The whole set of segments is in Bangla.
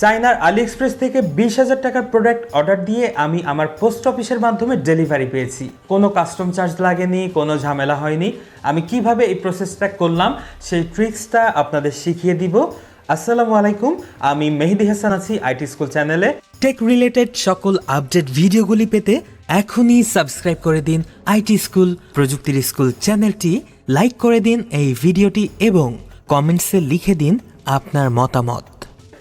চায়নার আলি এক্সপ্রেস থেকে বিশ হাজার টাকার প্রোডাক্ট অর্ডার দিয়ে আমি আমার পোস্ট অফিসের মাধ্যমে ডেলিভারি পেয়েছি। কোনো কাস্টম চার্জ লাগেনি, কোনো ঝামেলা হয়নি। আমি কীভাবে এই প্রসেসটা করলাম, সেই ট্রিক্সটা আপনাদের শিখিয়ে দিব। আসসালামু আলাইকুম, আমি মেহেদি হাসান আছি আইটি স্কুল চ্যানেলে। টেক রিলেটেড সকল আপডেট ভিডিওগুলি পেতে এখনই সাবস্ক্রাইব করে দিন আইটি স্কুল, প্রযুক্তির স্কুল চ্যানেলটি লাইক করে দিন এই ভিডিওটি এবং কমেন্টসে লিখে দিন আপনার মতামত।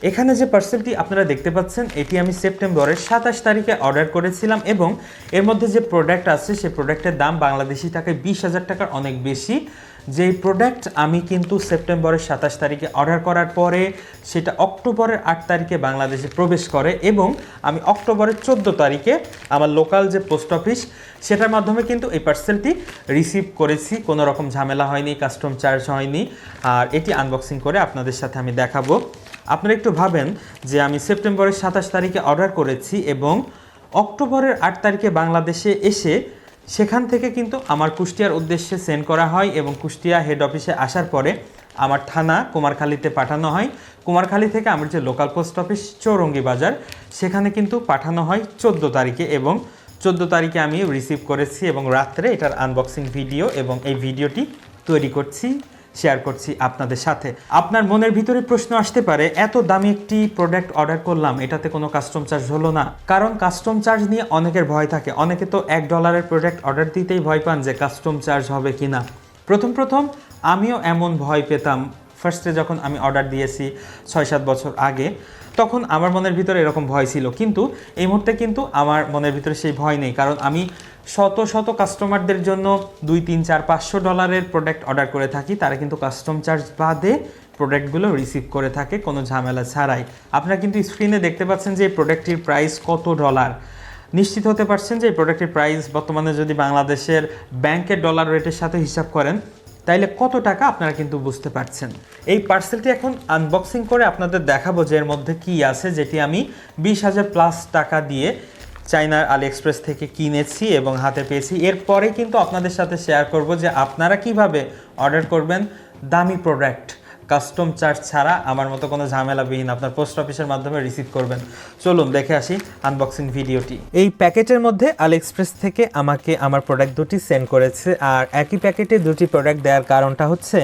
এখানে যে পার্সেলটি আপনারা দেখতে পাচ্ছেন, এটি আমি সেপ্টেম্বরের সাতাশ তারিখে অর্ডার করেছিলাম এবং এর মধ্যে যে প্রোডাক্ট আছে, সেই প্রোডাক্টের দাম বাংলাদেশি টাকায় বিশ হাজার টাকার অনেক বেশি। যেই প্রোডাক্ট আমি কিন্তু সেপ্টেম্বরের সাতাশ তারিখে অর্ডার করার পরে, সেটা অক্টোবরের আট তারিখে বাংলাদেশে প্রবেশ করে এবং আমি অক্টোবরের চোদ্দ তারিখে আমার লোকাল যে পোস্ট অফিস সেটার মাধ্যমে কিন্তু এই পার্সেলটি রিসিভ করেছি। কোনো রকম ঝামেলা হয়নি কাস্টম চার্জ হয়নি। আর এটি আনবক্সিং করে আপনাদের সাথে আমি দেখাবো। আপনারা একটু ভাবেন যে আমি সেপ্টেম্বরের সাতাশ তারিখে অর্ডার করেছি এবং অক্টোবরের আট তারিখে বাংলাদেশে এসে সেখান থেকে কিন্তু আমার কুষ্টিয়ার উদ্দেশ্যে সেন্ড করা হয় এবং কুষ্টিয়া হেড অফিসে আসার পরে আমার থানা কুমারখালীতে পাঠানো হয়। কুমারখালী থেকে আমার যে লোকাল পোস্ট অফিস চৌরঙ্গি বাজার, সেখানে কিন্তু পাঠানো হয় চোদ্দ তারিখে এবং চোদ্দ তারিখে আমি রিসিভ করেছি এবং রাত্রে এটার আনবক্সিং ভিডিও এবং এই ভিডিওটি তৈরি করছি। শেয়ার করছি আপনাদের সাথে। আপনার মনের ভিতরে প্রশ্ন আসতে পারে, এত দামি একটি প্রোডাক্ট অর্ডার করলাম, এটাতে কোনো কাস্টম চার্জ হলো না। কারণ কাস্টম চার্জ নিয়ে অনেকের ভয় থাকে। অনেকে তো এক ডলারের প্রোডাক্ট অর্ডার দিতেই ভয় পান যে কাস্টম চার্জ হবে কি না। প্রথম প্রথম আমিও এমন ভয় পেতাম। ফার্স্টে যখন আমি অর্ডার দিয়েছি ছয়, সাত বছর আগে, তখন আমার মনের ভিতরে এরকম ভয় ছিল। কিন্তু এই মুহূর্তে কিন্তু আমার মনের ভিতরে সেই ভয় নেই। কারণ আমি শত শত কাস্টমারদের জন্য দুই, তিন, চার, পাঁচশো ডলারের প্রোডাক্ট অর্ডার করে থাকি। তারা কিন্তু কাস্টম চার্জ বাদে প্রোডাক্টগুলো রিসিভ করে থাকে, কোনো ঝামেলা ছাড়াই। আপনারা কিন্তু স্ক্রিনে দেখতে পাচ্ছেন যে এই প্রোডাক্টটির প্রাইস কত ডলার নিশ্চিত হতে পারছেন যে এই প্রোডাক্টের প্রাইস বর্তমানে যদি বাংলাদেশের ব্যাংকের ডলার রেটের সাথে হিসাব করেন, তাইলে কত টাকা আপনারা কিন্তু বুঝতে পারছেন। এই পার্সেলটি এখন আনবক্সিং করে আপনাদের দেখাবো যে এর মধ্যে কি আছে, যেটি আমি বিশ হাজার প্লাস টাকা দিয়ে চাইনার আলি এক্সপ্রেস থেকে কিনেছি এবং হাতে পেয়েছি। এরপরে কিন্তু আপনাদের সাথে শেয়ার করব যে আপনারা কীভাবে অর্ডার করবেন দামি প্রোডাক্ট কাস্টম চার্জ ছাড়া আমার মতো কোনো ঝামেলাবিহীন আপনার পোস্ট অফিসের মাধ্যমে রিসিভ করবেন। চলুন দেখে আসি আনবক্সিং ভিডিওটি এই প্যাকেটের মধ্যে আলি এক্সপ্রেস থেকে আমাকে আমার প্রোডাক্ট দুটি সেন্ড করেছে আর একই প্যাকেটে দুটি প্রোডাক্ট দেওয়ার কারণটা হচ্ছে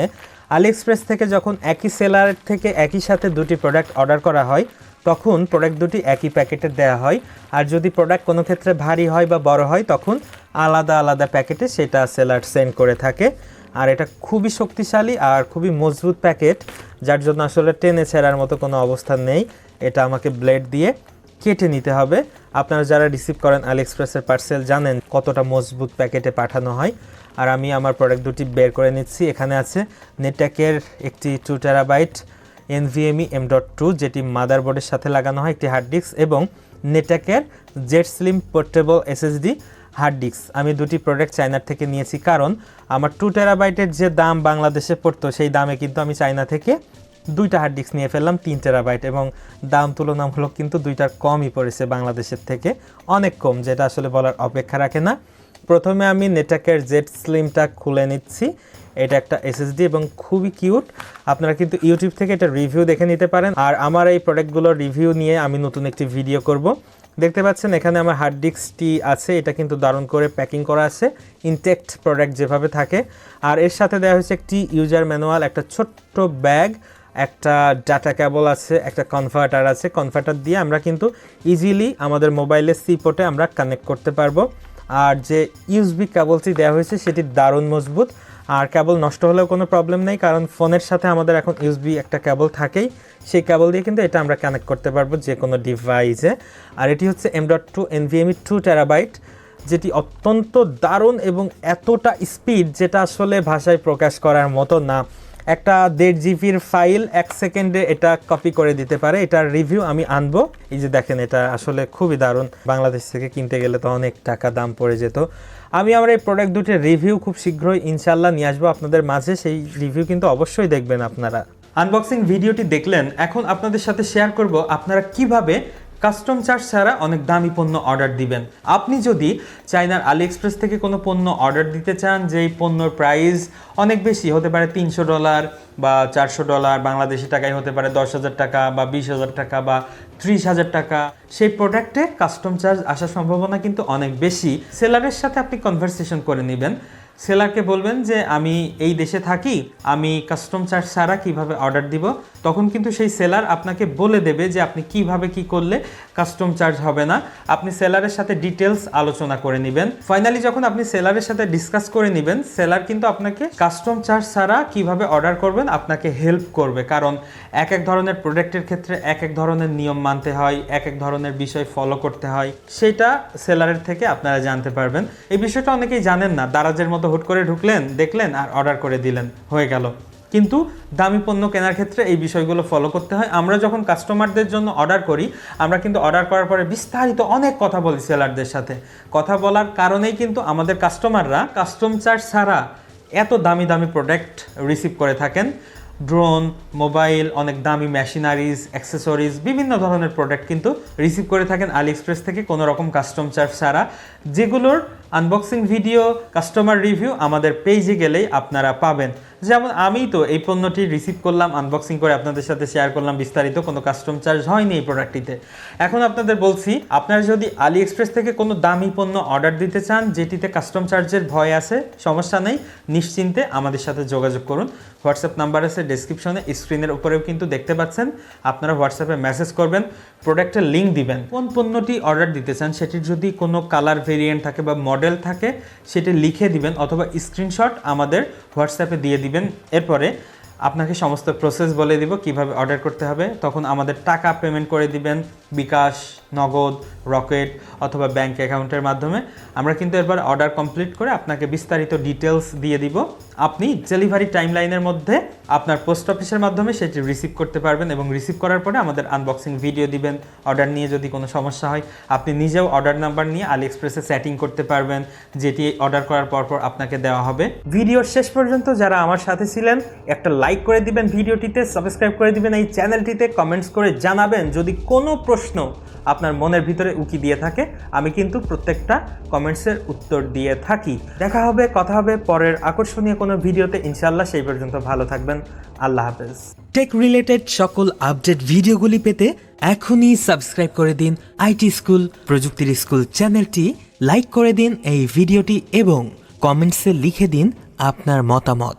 আলি এক্সপ্রেস থেকে যখন একই সেলার থেকে একই সাথে দুটি প্রোডাক্ট অর্ডার করা হয় তখন প্রোডাক্ট দুটি একই প্যাকেটে দেওয়া হয়। আর যদি প্রোডাক্ট কোনো ক্ষেত্রে ভারী হয় বা বড় হয়, তখন আলাদা আলাদা প্যাকেটে সেটা সেলার সেন্ড করে থাকে। আর এটা খুবই শক্তিশালী আর খুবই মজবুত প্যাকেট যার জন্য আসলে টেনে ছেঁড়ার মতো কোনো অবস্থান নেই। এটা আমাকে ব্লেড দিয়ে কেটে নিতে হবে। আপনারা যারা রিসিভ করেন আলি এক্সপ্রেসের পার্সেল জানেন কতটা মজবুত প্যাকেটে পাঠানো হয়। আর আমি আমার প্রোডাক্ট দুটি বের করে নিচ্ছি। এখানে আছে নেটটেকের একটি two terabyte NVMe M dot two যেটি মাদারবোর্ডের সাথে লাগানো হয় একটি হার্ড ডিস্ক এবং নেটাকের jet slim portable SSD hard disk আমি দুটি প্রোডাক্ট চায়নার থেকে নিয়েছি, কারণ আমার টু টেরাবাইটের যে দাম বাংলাদেশে পড়তো, সেই দামে কিন্তু আমি চায়না থেকে দুইটা হার্ড ডিস্ক নিয়ে ফেললাম, তিন টেরাবাইট এবং দাম তুলনামূলক কিন্তু দুইটার কমই পড়েছে বাংলাদেশের থেকে। অনেক কম, যেটা আসলে বলার অপেক্ষা রাখে না। প্রথমে আমি নেটাকের জেড স্লিমটা খুলে নিচ্ছি। এটা একটা এসএসডি এবং খুবই কিউট। আপনারা কিন্তু ইউটিউব থেকে এটা রিভিউ দেখে নিতে পারেন। আর আমার এই প্রোডাক্টগুলোর রিভিউ নিয়ে আমি নতুন একটি ভিডিও করব। দেখতে পাচ্ছেন, এখানে আমার হার্ড ডিস্কটি আছে। এটা কিন্তু দারুণ করে প্যাকিং করা আছে। ইনটেক্ট প্রোডাক্ট যেভাবে থাকে। আর এর সাথে দেওয়া হয়েছে একটি ইউজার ম্যানুয়াল একটা ছোট্ট ব্যাগ একটা ডাটা কেবল আছে, একটা কনভার্টার আছে। কনভার্টার দিয়ে আমরা কিন্তু ইজিলি আমাদের মোবাইলের সি পোর্টে আমরা কানেক্ট করতে পারব। আর যে ইউএসবি কেবলটি দেওয়া হয়েছে, সেটি দারুণ মজবুত। আর কেবল নষ্ট হলেও কোনো প্রবলেম নেই, কারণ ফোনের সাথে আমাদের এখন ইউএসবি একটা কেবল থাকেই। সেই কেবল দিয়ে কিন্তু এটা আমরা কানেক্ট করতে পারব যে কোনো ডিভাইসে আর এটি হচ্ছে M dot two NVMe two terabyte যেটি অত্যন্ত দারুণ এবং এতটা স্পিড যেটা আসলে ভাষায় প্রকাশ করার মতো না। একটা দেড় জিবির ফাইল এক সেকেন্ডে এটা কপি করে দিতে পারে। এটার রিভিউ আমি আনব। এই যে দেখেন, এটা আসলে খুবই দারুণ। বাংলাদেশ থেকে কিনতে গেলে তো অনেক টাকা দাম পড়ে যেত। আমি আমার এই প্রোডাক্ট দুটির রিভিউ খুব শীঘ্রই ইনশাল্লাহ নিয়ে আসব আপনাদের মাঝে। সেই রিভিউ কিন্তু অবশ্যই দেখবেন আপনারা। আনবক্সিং ভিডিওটি দেখলেন। এখন আপনাদের সাথে শেয়ার করব আপনারা কীভাবে কাস্টম চার্জ ছাড়া অনেক দামি পণ্য অর্ডার দিবেন। আপনি যদি চাইনার আলি এক্সপ্রেস থেকে কোনো পণ্য অর্ডার দিতে চান, যেই পণ্যর প্রাইস অনেক বেশি, হতে পারে তিনশো ডলার বা চারশো ডলার, বাংলাদেশি টাকায় হতে পারে দশ হাজার টাকা বা বিশ হাজার টাকা বা ত্রিশ হাজার টাকা, সেই প্রোডাক্টে কাস্টম চার্জ আসার সম্ভাবনা কিন্তু অনেক বেশি। সেলারের সাথে আপনি কনভারসেশন করে নেবেন। সেলারকে বলবেন যে, আমি এই দেশে থাকি, আমি কাস্টম চার্জ ছাড়া কীভাবে অর্ডার দিব? তখন কিন্তু সেই সেলার আপনাকে বলে দেবে যে, আপনি কীভাবে কি করলে কাস্টম চার্জ হবে না? আপনি সেলারের সাথে ডিটেলস আলোচনা করে নেবেন। ফাইনালি যখন আপনি সেলারের সাথে ডিসকাস করে নেবেন, সেলার কিন্তু আপনাকে কাস্টম চার্জ ছাড়া কীভাবে অর্ডার করবেন, আপনাকে হেল্প করবে। কারণ এক এক ধরনের প্রোডাক্টের ক্ষেত্রে এক এক ধরনের নিয়ম মানতে হয়, এক এক ধরনের বিষয় ফলো করতে হয়। সেটা সেলারের থেকে আপনারা জানতে পারবেন। এই বিষয়টা অনেকেই জানেন না। দারাজের মতো হুট করে ঢুকলেন, দেখলেন আর অর্ডার করে দিলেন, হয়ে গেল। কিন্তু দামি পণ্য কেনার ক্ষেত্রে এই বিষয়গুলো ফলো করতে হয়। আমরা যখন কাস্টমারদের জন্য অর্ডার করি, আমরা কিন্তু অর্ডার করার পরে বিস্তারিত অনেক কথা বলি সেলারদের সাথে। কথা বলার কারণেই কিন্তু আমাদের কাস্টমাররা কাস্টম চার্জ ছাড়া এত দামি দামি প্রোডাক্ট রিসিভ করে থাকেন। ড্রোন মোবাইল অনেক দামি মেশিনারিজ অ্যাক্সেসরিজ বিভিন্ন ধরনের প্রোডাক্ট কিন্তু রিসিভ করে থাকেন আলি এক্সপ্রেস থেকে কোনো রকম কাস্টম চার্জ ছাড়া। যেগুলোর আনবক্সিং ভিডিও কাস্টমার রিভিউ আমাদের পেজে গেলেই আপনারা পাবেন। যেমন আমি তো এই পণ্যটি রিসিভ করলাম আনবক্সিং করে আপনাদের সাথে শেয়ার করলাম, বিস্তারিত কোনো কাস্টম চার্জ হয়নি এই প্রোডাক্টটিতে এখন আপনাদের বলছি, আপনারা যদি আলি এক্সপ্রেস থেকে কোনো দামি পণ্য অর্ডার দিতে চান, যেটিতে কাস্টম চার্জের ভয় আছে, সমস্যা নেই, নিশ্চিন্তে আমাদের সাথে যোগাযোগ করুন। হোয়াটসঅ্যাপ নাম্বার আছে ডিসক্রিপশনে স্ক্রিনের উপরেও কিন্তু দেখতে পাচ্ছেন। আপনারা হোয়াটসঅ্যাপে মেসেজ করবেন প্রোডাক্টের লিঙ্ক দিবেন। কোন পণ্যটি অর্ডার দিতে চান, সেটির যদি কোনো কালার ভেরিয়েন্ট থাকে বা মডেল থাকে, সেটি লিখে দিবেন অথবা স্ক্রিনশট আমাদের হোয়াটসঅ্যাপে দিয়ে দিবেন। এরপরে আপনাকে সমস্ত প্রসেস বলে দিব কীভাবে অর্ডার করতে হবে। তখন আমাদের টাকা পেমেন্ট করে দিবেন। বিকাশ, নগদ, রকেট অথবা ব্যাংক অ্যাকাউন্টের মাধ্যমে আমরা কিন্তু এরপর অর্ডার কমপ্লিট করে আপনাকে বিস্তারিত ডিটেলস দিয়ে দিব। আপনি ডেলিভারি টাইমলাইনের মধ্যে আপনার পোস্ট অফিসের মাধ্যমে সেটি রিসিভ করতে পারবেন এবং রিসিভ করার পরে আমাদের আনবক্সিং ভিডিও দিবেন। অর্ডার নিয়ে যদি কোনো সমস্যা হয়, আপনি নিজেও অর্ডার নাম্বার নিয়ে আলি এক্সপ্রেসে সেটিং করতে পারবেন, যেটি অর্ডার করার পর পর আপনাকে দেওয়া হবে। ভিডিওর শেষ পর্যন্ত যারা আমার সাথে ছিলেন, একটা লাইক করে দিবেন ভিডিওটিতে, সাবস্ক্রাইব করে দিবেন। এই চ্যানেলটিতে কমেন্টস করে জানাবেন। যদি কোনো প্রশ্ন আপনার মনের ভিতরে উকি দিয়ে থাকে, আমি কিন্তু প্রত্যেকটা কমেন্টসের উত্তর দিয়ে থাকি। দেখা হবে, কথা হবে পরের আকর্ষণীয় কোনো ভিডিওতে। ইনশাল্লাহ সেই পর্যন্ত ভালো থাকবেন। আল্লাহ হাফেজ। টেক রিলেটেড সকল আপডেট ভিডিওগুলি পেতে এখনই সাবস্ক্রাইব করে দিন আইটি স্কুল প্রযুক্তির স্কুল চ্যানেলটি লাইক করে দিন এই ভিডিওটি এবং কমেন্টসে লিখে দিন আপনার মতামত।